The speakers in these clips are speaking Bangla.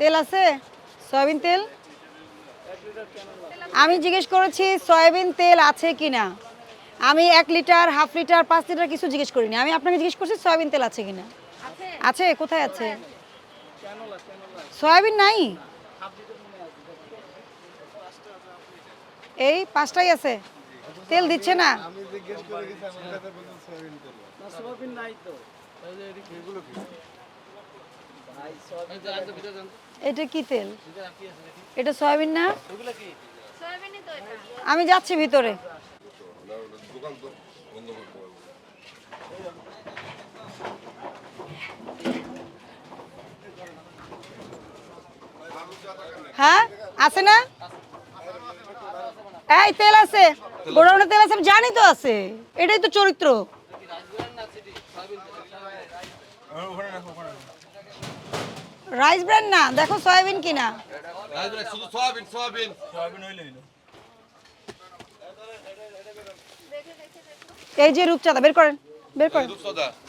তেল আছে? সয়াবিন তেল? আমি জিজ্ঞেস করেছি সয়াবিন তেল আছে কি না আমি এক লিটার হাফ লিটার পাঁচ লিটার কিছু জিজ্ঞেস করিনি। আমি আপনাকে জিজ্ঞেস করছি সয়াবিন তেল আছে কি না আছে? কোথায় আছে? সয়াবিন নাই? এই পাঁচটাই আছে। তেল দিচ্ছে না? আমি জিজ্ঞেস করে গেছি আমার কাছে বলছেন সয়াবিন তেল। না সোয়াবিন নাই তো এগুলো কি ভাই সোয়াবিন এটা কি তেল? এটা সয়াবিন না? আমি যাচ্ছি ভিতরে। হ্যাঁ আছে না? এই, তেল আছে। গোডাউনে তেল আছে, আমি জানি তো আছে। এটাই তো চরিত্র। রাইস ব্র্যান্ড না দেখো সয়াবিন কিনা। শুধু সয়াবিন সয়াবিন এই যে রূপচাঁদা বের করেন বের করেন।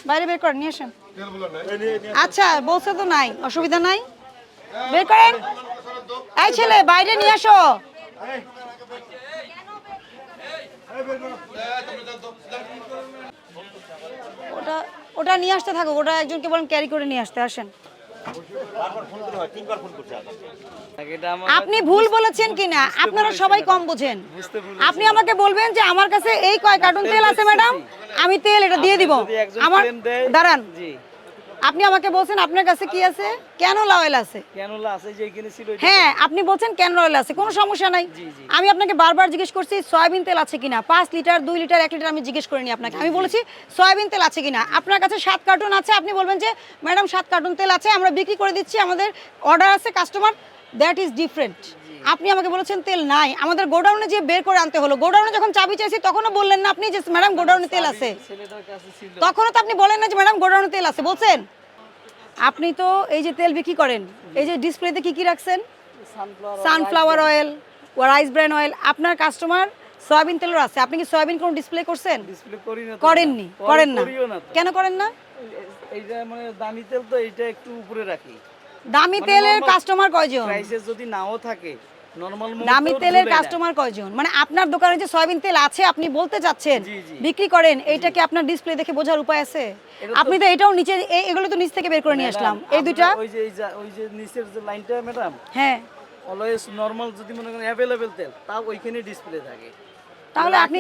বাইরে বের করেন নিয়ে আসেন। আচ্ছা বলছে তো নাই অসুবিধা নাই? বের করেন। এই ছেলে বাইরে নিয়ে আসো। ওটা ওটা নিয়ে আসতে থাকুক ওটা একজনকে বলেন ক্যারি করে নিয়ে আসতে আসেন। আপনি ভুল বলেছেন কিনা? আপনারা সবাই কম বোঝেন। আপনি আমাকে বলবেন যে আমার কাছে এই কয় কার্টুন তেল আছে ম্যাডাম? আমি তেল এটা দিয়ে দিব। আমার দাঁড়ান। জি। আপনি আমাকে বলছেন আপনার কাছে কি আছে? কেন অয়েল আছে? কেন আছে? যে এখানে ছিল হ্যাঁ আপনি বলছেন কেন অয়েল আছে? কোনো সমস্যা নাই। আমি আপনাকে বারবার জিজ্ঞেস করছি সয়াবিন তেল আছে কিনা? পাঁচ লিটার দুই লিটার এক লিটার আমি জিজ্ঞেস করিনি আপনাকে। আমি বলেছি সয়াবিন তেল আছে কিনা? আপনার কাছে সাত কার্টুন আছে আপনি বলবেন যে ম্যাডাম সাত কার্টুন তেল আছে আমরা বিক্রি করে দিচ্ছি আমাদের অর্ডার আছে কাস্টমার দ্যাট ইজ ডিফারেন্ট আপনি আমাকে বলেছেন তেল নাই। আমাদের গোডাউনে যে বের করে আনতে হলো গোডাউনে যখন চাবি চাইছি তখনও বললেন না আপনি যে ম্যাডাম গোডাউনে তেল আছে। তখনও তো আপনি বলেন না যে ম্যাডাম গোডাউনে তেল আছে বলছেন? আপনি তো এই যে তেল বিক্রি করেন এই যে ডিসপ্লেতে কি কি রাখছেন? Sunflower oil rice brand oil আপনার কাস্টমার সয়াবিন তেলের আছে। আপনি কি সয়াবিন কোনো ডিসপ্লে করছেন? করেননি করেন না। কেন করেন না? এইটা মানে দামি তেল তো এইটা একটু উপরে রাখি। দামি মানে তেলের কাস্টমার কয়জন? প্রাইসেস যদি নাও থাকে নরমাল দামি তেলের কাস্টমার কয়জন? মানে আপনার দোকানে যে সয়াবিন তেল আছে আপনি বলতে চাচ্ছেন। বিক্রি করেন এইটা কি আপনার ডিসপ্লে দেখে বোঝার উপায় আছে? আপনি তো এটাও নিচে এগুলো তো নিচ থেকে বের করে নিয়ে আসলাম। এই দুইটা? ওই যে ওই যে নিচের যে লাইনটা ম্যাডাম হ্যাঁ। অলওয়েজ নরমাল যদি মনে করেন অ্যাভেলেবেল তেল তাও ওইখানে ডিসপ্লে থাকে। তাহলে আপনি।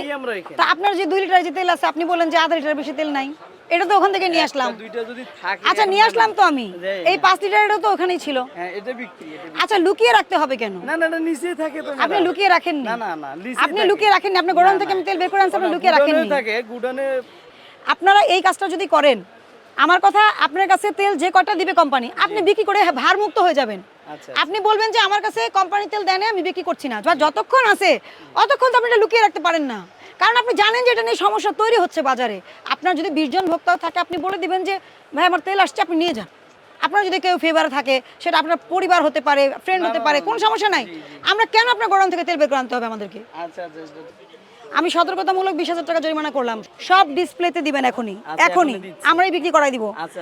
তা আপনার যে দুই লিটার যে তেল আছে আপনি বলেন যে আধা লিটার বেশি তেল নাই। এটা তো ওখান থেকে নিয়ে আসলাম। দুইটা যদি থাকে আচ্ছা নিয়ে আসলাম তো আমি। এই। পাঁচ লিটারেরও তো ওখানেই ছিল। হ্যাঁ এটা বিক্রি এটা আচ্ছা লুকিয়ে রাখতে হবে কেন? না না নিচে থাকে তো আপনি লুকিয়ে রাখেন না না না আপনি লুকিয়ে রাখেননি? আপনি গোডাউন থেকে আমি তেল বের করে আনছি আপনি লুকিয়ে রাখেন থাকে গোডাউনে আপনারা এই কাজটা যদি করেন আমার কথা আপনার কাছে তেল যে কটা দিবে কোম্পানি আপনি বিক্রি করে ভার মুক্ত হয়ে যাবেন। আচ্ছা আপনি বলবেন যে আমার কাছে কোম্পানি তেল দেয় না, আমি বিক্রি করছি না। বা যতক্ষণ আছে অতক্ষণ তো আপনি এটা লুকিয়ে রাখতে পারেন না। কারণ আপনি জানেন যে এটা নিয়ে সমস্যা তৈরি হচ্ছে বাজারে। আপনার যদি বিশজন ভোক্তাও থাকে আপনি বলে দিবেন যে ভাই আমার তেল আসছে আপনি নিয়ে যান। আপনার যদি কেউ ফেভার থাকে সেটা আপনার পরিবার হতে পারে ফ্রেন্ড হতে পারে কোনো সমস্যা নাই। আমরা কেন আপনার গোডাউন থেকে তেল বের করে আনতে হবে আমাদেরকে? আচ্ছা আচ্ছা আচ্ছা। আমি সতর্কতামূলক বিশ হাজার টাকা জরিমানা করলাম। সব ডিসপ্লেতে দিবেন এখনই। আচ্ছা, এখনই। আমরাই বিক্রি করাই দিব। আচ্ছা